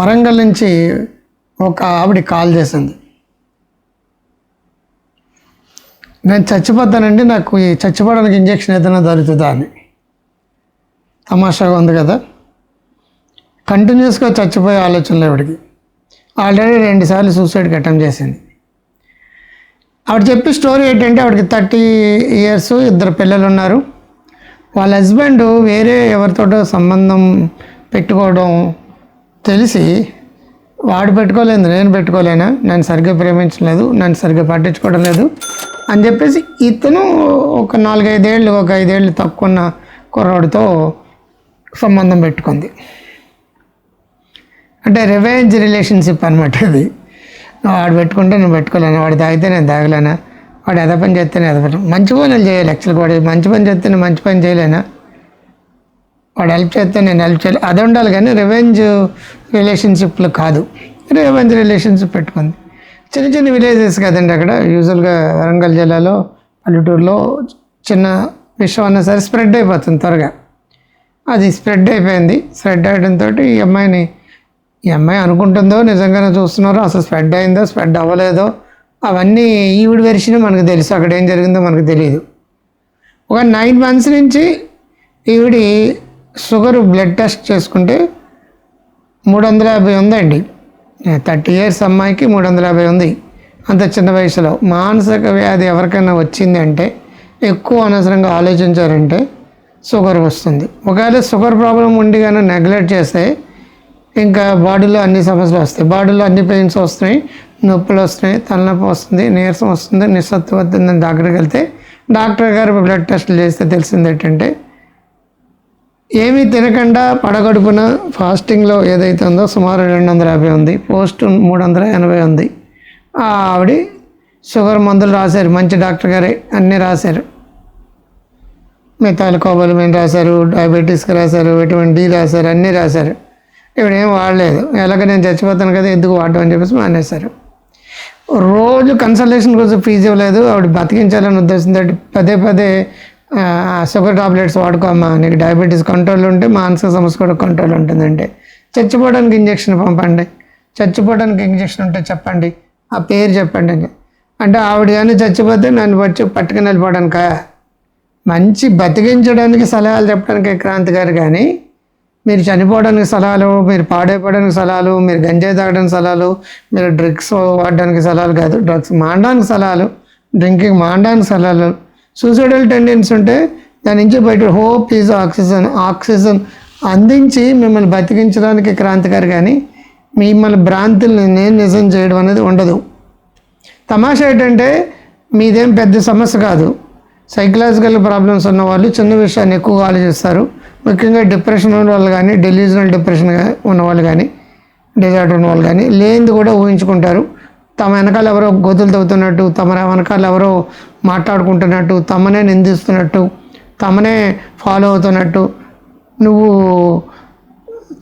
వరంగల్ నుంచి ఒక ఆవిడ కాల్ చేసింది. నేను చచ్చిపోతానండి నాకు ఈ చచ్చిపోవడానికి ఇంజక్షన్ ఏదైనా దొరుకుతుందా అని. తమాషాగా ఉంది కదా. కంటిన్యూస్గా చచ్చిపోయే ఆలోచనలు ఆవిడకి. ఆల్రెడీ రెండుసార్లు సూసైడ్కి అటెంప్ట్ చేసింది. ఆవిడ చెప్పే స్టోరీ ఏంటంటే ఆవిడకి థర్టీ ఇయర్స్ ఇద్దరు పిల్లలు ఉన్నారు. వాళ్ళ హస్బెండ్ వేరే ఎవరితోటో సంబంధం పెట్టుకోవడం తెలిసి వాడు పెట్టుకోలేదు నేను పెట్టుకోలేనా? నన్ను సరిగ్గా ప్రేమించలేదు నన్ను సరిగ్గా పట్టించుకోవడం లేదు అని చెప్పేసి ఇతను ఒక నాలుగైదేళ్ళు ఒక ఐదేళ్ళు తక్కువన్న కుర్రాడితో సంబంధం పెట్టుకుంది. అంటే రివెంజ్ రిలేషన్షిప్ అనమాట ఇది. వాడు పెట్టుకుంటే నేను పెట్టుకోలేను? వాడు తాగితే నేను తాగలేనా? వాడు ఎద పని చేస్తే ఎద పని మంచి పనులు చేయాలి యాక్చువల్గా వాడు మంచి పని చేస్తే నేను మంచి పని చేయలేనా? వాడు హెల్ప్ చేస్తే నేను హెల్ప్ చేయాలి. అది ఉండాలి కానీ రివెంజ్ రిలేషన్షిప్లు కాదు. రివెంజ్ రిలేషన్షిప్ పెట్టుకుంది. చిన్న చిన్న విలేజెస్ కదండి అక్కడ. యూజువల్గా వరంగల్ జిల్లాలో పల్లెటూరులో చిన్న విషయం అన్నా సరే స్ప్రెడ్ అయిపోతుంది త్వరగా. అది స్ప్రెడ్ అయిపోయింది. స్ప్రెడ్ అవ్వడంతో ఈ అమ్మాయిని ఈ అమ్మాయి అనుకుంటుందో నిజంగానే చూస్తున్నారో అసలు స్ప్రెడ్ అయిందో స్ప్రెడ్ అవ్వలేదో అవన్నీ ఈవిడ వెరిచిన మనకు తెలుసు. అక్కడ ఏం జరిగిందో మనకు తెలియదు ఒక నైన్ మంత్స్ నుంచి ఈవిడి షుగర్ బ్లడ్ టెస్ట్ చేసుకుంటే మూడు వందల యాభై ఉందండి. థర్టీ ఇయర్స్ అమ్మాయికి మూడు వందల యాభై ఉంది. అంత చిన్న వయసులో మానసిక వ్యాధి ఎవరికైనా వచ్చింది అంటే ఎక్కువ అనవసరంగా ఆలోచించారంటే షుగర్ వస్తుంది. ఒకవేళ షుగర్ ప్రాబ్లం ఉండి కానీ నెగ్లెక్ట్ చేస్తే ఇంకా బాడీలో అన్ని సమస్యలు వస్తాయి. బాడీలో అన్ని పెయిన్స్ వస్తున్నాయి. నొప్పులు వస్తున్నాయి. తలనొప్పి వస్తుంది. నీరసం వస్తుంది. నిస్సత్తు వస్తుందని డాక్టర్కి వెళ్తే డాక్టర్ గారు బ్లడ్ టెస్ట్లు చేస్తే తెలిసింది ఏంటంటే ఏమీ తినకుండా పడగడుపున ఫాస్టింగ్లో ఏదైతే ఉందో సుమారు రెండు వందల యాభై ఉంది. పోస్ట్ మూడు వందల ఎనభై ఉంది. ఆ ఆవిడ షుగర్ మందులు రాశారు. మంచి డాక్టర్ గారే అన్నీ రాశారు. మిగతాలు కోబలమైన రాశారు డయాబెటీస్కి రాశారు విటమిన్ డి రాశారు అన్నీ రాశారు. ఇప్పుడు ఏం వాడలేదు. ఎలాగ నేను చచ్చిపోతాను కదా ఎందుకు వాడటం అని చెప్పేసి మానేశారు. రోజు కన్సల్టేషన్ కోసం ఫీజు ఇవ్వలేదు. ఆవిడ బతికించాలని ఉద్దేశంతో పదే పదే షుగర్ టాబ్లెట్స్ వాడుకోమ్మా. నీకు డయాబెటీస్ కంట్రోల్ ఉంటే మానసిక సమస్య కూడా కంట్రోల్ ఉంటుందండి. చచ్చిపోవడానికి ఇంజక్షన్ పంపండి. చచ్చిపోవడానికి ఇంజక్షన్ ఉంటే చెప్పండి. ఆ పేరు చెప్పండి అని. అంటే ఆవిడ కానీ చచ్చిపోతే నన్ను వచ్చి పట్టుకుని వెళ్ళిపోవడానికా? మంచి బతికించడానికి సలహాలు చెప్పడానికి క్రాంతి గారు కానీ మీరు చనిపోవడానికి సలహాలు మీరు పాడైపోవడానికి సలహాలు మీరు గంజాయి తాగడానికి సలహాలు మీరు డ్రగ్స్ వాడడానికి సలహాలు కాదు డ్రగ్స్ మాండడానికి సలహాలు డ్రింకింగ్ మాండడానికి సలహాలు సూసైడల్ టెండెన్సీ ఉంటే దాని నుంచి బయట హోప్ ఈజ్ ఆక్సిజన్ ఆక్సిజన్ అందించి మిమ్మల్ని బతికించడానికి క్రాంతి గారు కానీ మిమ్మల్ని భ్రాంతుల్ని నేను నిజం చేయడం అనేది ఉండదు. తమాషా ఏంటంటే మీదేం పెద్ద సమస్య కాదు. సైకలాజికల్ ప్రాబ్లమ్స్ ఉన్న వాళ్ళు చిన్న విషయాన్ని ఎక్కువగా ఆలోచిస్తారు. ముఖ్యంగా డిప్రెషన్ ఉన్న వాళ్ళు కానీ డెలిజనల్ డిప్రెషన్ ఉన్న వాళ్ళు కానీ డిజార్డర్ ఉన్న వాళ్ళు కానీ లేనిది కూడా ఊహించుకుంటారు. తమ వెనకాల ఎవరో గోతులు తవ్వుతున్నట్టు తమ వెనకాల ఎవరో మాట్లాడుకుంటున్నట్టు తమనే నిందిస్తున్నట్టు తమనే ఫాలో అవుతున్నట్టు నువ్వు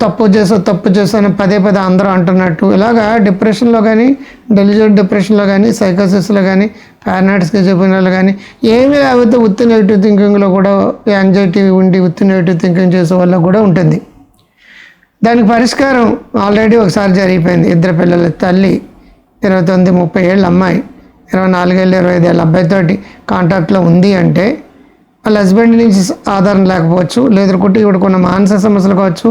తప్పు చేసావు తప్పు చేసావు అని పదే పదే అందరూ అంటున్నట్టు. ఇలాగా డిప్రెషన్లో కానీ డెలిజెంట్ డిప్రెషన్లో కానీ సైకోసిస్లో కానీ పారానాటిస్కి చెప్పిన కానీ ఏమీ లేకపోతే ఉత్తి నెగిటివ్ థింకింగ్లో కూడా యాంగ్జైటీ ఉండి ఉత్తి నెగిటివ్ థింకింగ్ చేసే వాళ్ళకు కూడా ఉంటుంది. దానికి పరిష్కారం ఆల్రెడీ ఒకసారి జరిగిపోయింది. ఇద్దరు పిల్లల తల్లి. ఇరవై తొమ్మిది ముప్పై ఏళ్ళ అమ్మాయి ఇరవై నాలుగేళ్ళు ఇరవై ఐదేళ్ళ అబ్బాయితోటి కాంటాక్ట్లో ఉంది అంటే వాళ్ళ హస్బెండ్ నుంచి ఆధారం లేకపోవచ్చు లేదనుకుంటే ఇప్పుడు కొన్ని మానసిక సమస్యలు కావచ్చు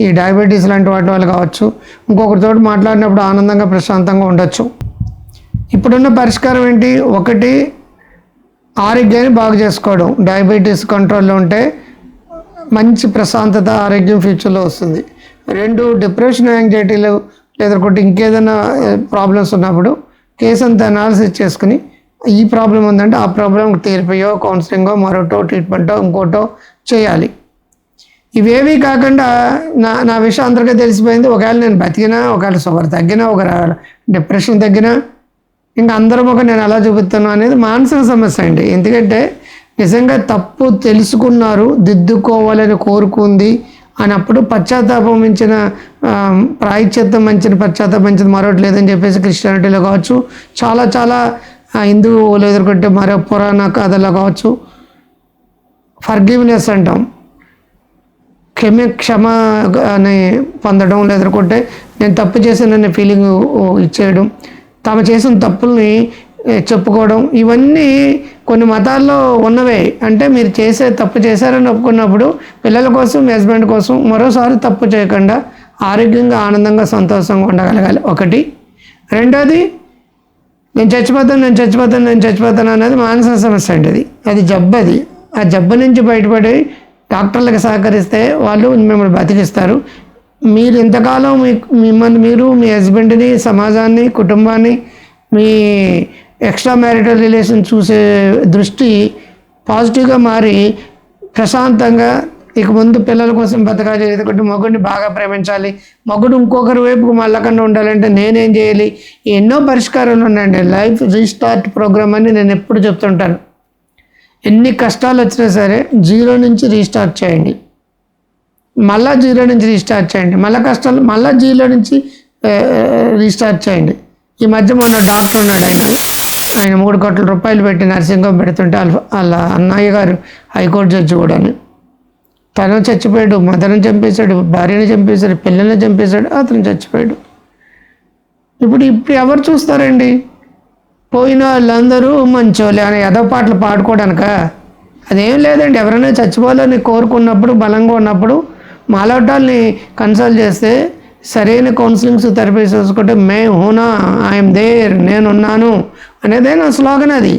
ఈ డయాబెటీస్ లాంటి వాటి వల్ల కావచ్చు ఇంకొకరితో మాట్లాడినప్పుడు ఆనందంగా ప్రశాంతంగా ఉండొచ్చు. ఇప్పుడున్న పరిష్కారం ఏంటి? ఒకటి ఆరోగ్యాన్ని బాగు చేసుకోవడం. డయాబెటీస్ కంట్రోల్లో ఉంటే మంచి ప్రశాంతత ఆరోగ్యం ఫ్యూచర్లో వస్తుంది. రెండు డిప్రెషన్ యాంగ్జైటీలు లేదనుకుంటే ఇంకేదైనా ప్రాబ్లమ్స్ ఉన్నప్పుడు కేసు అంతా అనాలిసిస్ చేసుకుని ఈ ప్రాబ్లం ఉందంటే ఆ ప్రాబ్లం తీరిపోయో కౌన్సిలింగో మరోటో ట్రీట్మెంటో ఇంకోటో చేయాలి. ఇవేవి కాకుండా నా నా విషయం అందరికీ తెలిసిపోయింది. ఒకవేళ నేను బతికినా ఒకవేళ షుగర్ తగ్గినా ఒక డిప్రెషన్ తగ్గినా ఇంకా అందరం ఒక నేను ఎలా చూపిస్తాను అనేది మానసిక సమస్య అండి. ఎందుకంటే నిజంగా తప్పు తెలుసుకున్నారు దిద్దుకోవాలని కోరుకుంది అన్నప్పుడు పశ్చాత్తాపం మించిన ఆ, ప్రాయశ్చిత్తం మంచిన పశ్చాత్తాపం మంచిది మరొకటి లేదని చెప్పేసి క్రిస్టియానిటీలో కావచ్చు చాలా చాలా హిందువులు ఎదుర్కొంటే మరో పురాణ కథలో కావచ్చు ఫర్గివ్నెస్ అంటాం. క్షమ క్షమ అని పొందడం ఎదుర్కొంటే నేను తప్పు చేశాననే ఫీలింగ్ ఇచ్చేయడం తమ చేసిన తప్పుల్ని చెప్పుకోవడం ఇవన్నీ కొన్ని మతాల్లో ఉన్నవే. అంటే మీరు చేసే తప్పు చేశారని ఒప్పుకున్నప్పుడు పిల్లల కోసం మీ హస్బెండ్ కోసం మరోసారి తప్పు చేయకుండా ఆరోగ్యంగా ఆనందంగా సంతోషంగా ఉండగలగాలి. ఒకటి. రెండోది నేను చచ్చిపోతాను నేను చచ్చిపోతాను నేను చచ్చిపోతాను అనేది మానసిక సమస్య అండి అది. అది జబ్బు అది. ఆ జబ్బు నుంచి బయటపడి డాక్టర్లకు సహకరిస్తే వాళ్ళు మిమ్మల్ని బతికిస్తారు. మీరు ఇంతకాలం మీ మిమ్మల్ని మీరు మీ హస్బెండ్ని సమాజాన్ని కుటుంబాన్ని మీ ఎక్స్ట్రా మ్యారిటల్ రిలేషన్ చూసే దృష్టి పాజిటివ్గా మారి ప్రశాంతంగా ఇక ముందు పిల్లల కోసం బతకాలి ఎందుకంటే మగుడిని బాగా ప్రేమించాలి. మగుడు ఇంకొకరి వైపుకు మళ్ళకుండా ఉండాలంటే నేనేం చేయాలి? ఎన్నో పరిష్కారాలు ఉన్నాయండి. లైఫ్ రీస్టార్ట్ ప్రోగ్రామ్ అని నేను ఎప్పుడు చెప్తుంటాను. ఎన్ని కష్టాలు వచ్చినా సరే జీరో నుంచి రీస్టార్ట్ చేయండి. మళ్ళా జీరో నుంచి రీస్టార్ట్ చేయండి. మళ్ళీ కష్టాలు మళ్ళీ జీరో నుంచి రీస్టార్ట్ చేయండి. ఈ మధ్య మొన్న డాక్టర్ ఉన్నాడు ఆయన ఆయన మూడు కోట్ల రూపాయలు పెట్టి నర్సింగ్ హోమ్ పెడుతుంటే వాళ్ళ అన్నయ్య గారు హైకోర్టు జడ్జి కూడా. తను చచ్చిపోయాడు మదర్ని చంపేశాడు భార్యని చంపేశాడు పిల్లల్ని చంపేశాడు అతను చచ్చిపోయాడు. ఇప్పుడు ఇప్పుడు ఎవరు చూస్తారండి? పోయిన వాళ్ళందరూ మంచోలే అని ఎదో పాటలు పాడుకోవడానిక? అదేం లేదండి ఎవరైనా చచ్చిపోవాలని కోరుకున్నప్పుడు బలంగా ఉన్నప్పుడు మాలోటాల్ని కన్సల్ట్ చేస్తే సరైన కౌన్సిలింగ్స్ థెరపీస్ చూసుకుంటే మే హూనా ఐఎమ్ దేర్ నేనున్నాను అనేదే నా స్లోగన్ అది.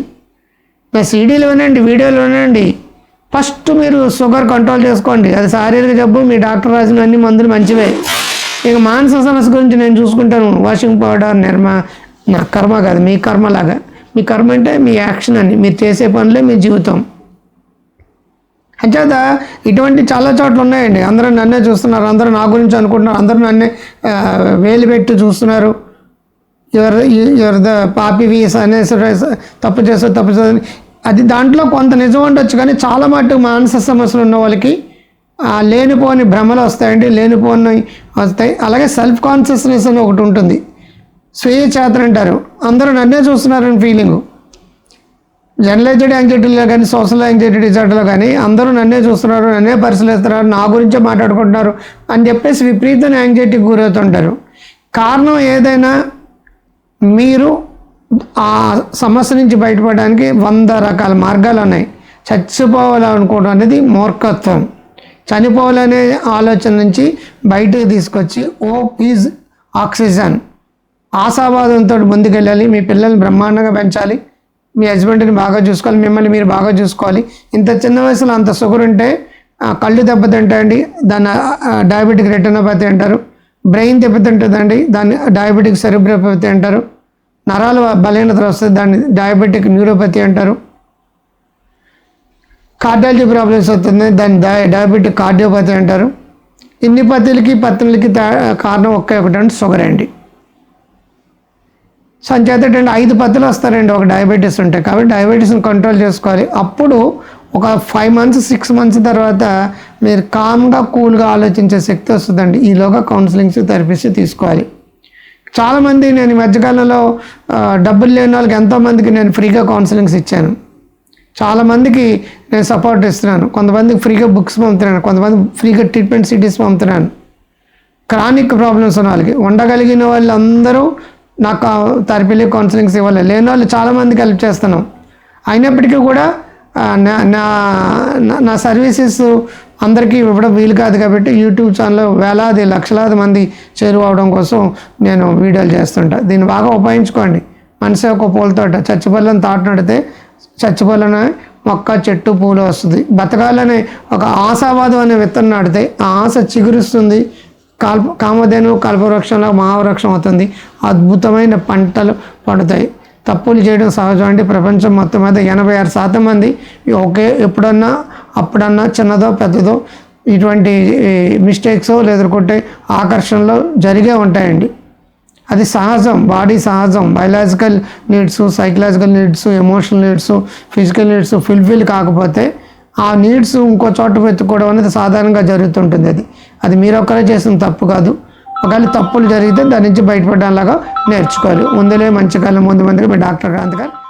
నా సీడీలు వినండి వీడియోలు వినండి. ఫస్ట్ మీరు షుగర్ కంట్రోల్ చేసుకోండి. అది శారీరక జబ్బు మీ డాక్టర్ రాసిన అన్ని మందులు మంచివే. ఇక మానసిక సమస్య గురించి నేను చూసుకుంటాను. వాషింగ్ పౌడర్ నిర్మ నా కర్మ కాదు మీ కర్మలాగా మీ కర్మ అంటే మీ యాక్షన్ అని. మీరు చేసే పనులే మీ జీవితం. అంచేత ఇటువంటి చాలా చోట్ల ఉన్నాయండి. అందరూ నన్నే చూస్తున్నారు అందరూ నా గురించి అనుకుంటున్నారు అందరూ నన్నే వేలు పెట్టి చూస్తున్నారు. ఎవరు ఎవరు ద పాపి వీస్ అనేసి తప్పు చేస్తారు తప్పు చేస్తారు అది దాంట్లో కొంత నిజం ఉండొచ్చు కానీ చాలా మటుకు మానసిక సమస్యలు ఉన్న వాళ్ళకి లేనిపోని భ్రమలు వస్తాయండి లేనిపోని వస్తాయి. అలాగే సెల్ఫ్ కాన్షియస్నెస్ అని ఒకటి ఉంటుంది. స్వీయ చేతన అంటారు. అందరూ నన్నే చూస్తున్నారని ఫీలింగు జనరలైజ్డ్ యాంగ్జైటీలో కానీ సోషల్ యాంగ్జైటీ డిజార్డర్లో కానీ అందరూ నన్నే చూస్తున్నారు నన్నే పరిశీలిస్తున్నారు నా గురించే మాట్లాడుకుంటున్నారు అని చెప్పేసి విపరీతమైన యాంగ్జైటీకి గురవుతుంటారు. కారణం ఏదైనా మీరు ఆ సమస్య నుంచి బయటపడడానికి వంద రకాల మార్గాలు ఉన్నాయి. చచ్చిపోవాలనుకోవడం అనేది మూర్ఖత్వం. చనిపోవాలనే ఆలోచన నుంచి బయటకు తీసుకొచ్చి ఓ పీజ్ ఆక్సిజన్. ఆశావాదంతో ముందుకెళ్ళాలి. మీ పిల్లల్ని బ్రహ్మాండంగా పెంచాలి. మీ హస్బెండ్ని బాగా చూసుకోవాలి. మిమ్మల్ని మీరు బాగా చూసుకోవాలి. ఇంత చిన్న వయసులో అంత షుగర్ ఉంటే కళ్ళు దెబ్బతింటాయండి. దాన్ని డయాబెటిక్ రెటనోపతి అంటారు. బ్రెయిన్ దెబ్బతింటుందండి దాన్ని డయాబెటిక్ సెరిబ్రోపతి అంటారు. నరాలు బలహీనత వస్తుంది. దాన్ని డయాబెటిక్ న్యూరోపతి అంటారు. కార్డియాలజీ ప్రాబ్లమ్స్ వస్తుంది. దాన్ని డయాబెటిక్ కార్డియోపతి అంటారు. ఇన్ని పత్తులకి పత్తులకి కారణం ఒకే ఒకటి షుగర్ అండి. సంచేతటండి ఐదు పత్తులు వస్తారండి. ఒక డయాబెటీస్ ఉంటాయి కాబట్టి డయాబెటీస్ని కంట్రోల్ చేసుకోవాలి. అప్పుడు ఒక ఫైవ్ మంత్స్ సిక్స్ మంత్స్ తర్వాత మీరు కామ్గా కూల్గా ఆలోచించే శక్తి వస్తుందండి. ఈలోగా కౌన్సిలింగ్స్ థెరపీస్ తీసుకోవాలి. చాలామంది నేను ఈ మధ్యకాలంలో డబ్బులు లేని వాళ్ళకి ఎంతోమందికి నేను ఫ్రీగా కౌన్సిలింగ్స్ ఇచ్చాను. చాలామందికి నేను సపోర్ట్ ఇస్తున్నాను. కొంతమందికి ఫ్రీగా బుక్స్ పంపుతున్నాను. కొంతమంది ఫ్రీగా ట్రీట్మెంట్ సిటీస్ పంపుతున్నాను. క్రానిక్ ప్రాబ్లమ్స్ ఉన్న వాళ్ళకి. ఉండగలిగిన వాళ్ళందరూ నాకు థెరపీలు కౌన్సిలింగ్స్ ఇవ్వాలి. లేని వాళ్ళు చాలామందికి హెల్ప్ చేస్తున్నాం. అయినప్పటికీ కూడా నా నా- నా- సర్వీసెస్ అందరికీ ఇవ్వడం వీలు కాదు కాబట్టి యూట్యూబ్ ఛానల్లో వేలాది లక్షలాది మంది చేరువవడం కోసం నేను వీడియోలు చేస్తుంటా. దీన్ని బాగా ఉపయోగించుకోండి. మనసే ఒక పూలతోట. చచ్చిపల్లని తాట నడితే చచ్చిపల్లని మొక్క చెట్టు పూలు వస్తుంది. బతకాలనే ఒక ఆశావాదం అనే విత్తనం నాటితే ఆ ఆశ చిగురుస్తుంది. కాల్ప కామధేను కల్పవృక్షంలో మహావృక్షం అవుతుంది. అద్భుతమైన పంటలు పండుతాయి. తప్పులు చేయడం సహజం అంటే ప్రపంచం మొత్తం మీద ఎనభై ఆరు శాతం మంది ఒకే ఎప్పుడన్నా అప్పుడన్నా చిన్నదో పెద్దదో ఇటువంటి మిస్టేక్స్ లేదనుకుంటే ఆకర్షణలో జరిగే ఉంటాయండి. అది సహజం బాడీ సహజం. Biological needs psychological needs emotional needs physical needs fulfil కాకపోతే ఆ నీడ్స్ ఇంకో చోట వెతుక్కోవడం అనేది సాధారణంగా జరుగుతుంటుంది అది. అది మీరు ఒక్కరే చేసిన తప్పు కాదు. ఒకవేళ తప్పులు జరిగితే దాని నుంచి బయటపడడంలాగా నేర్చుకోవాలి. ముందులే మంచి కాలం ముందు ముందుగా మీ డాక్టర్ క్రాంతి గారు.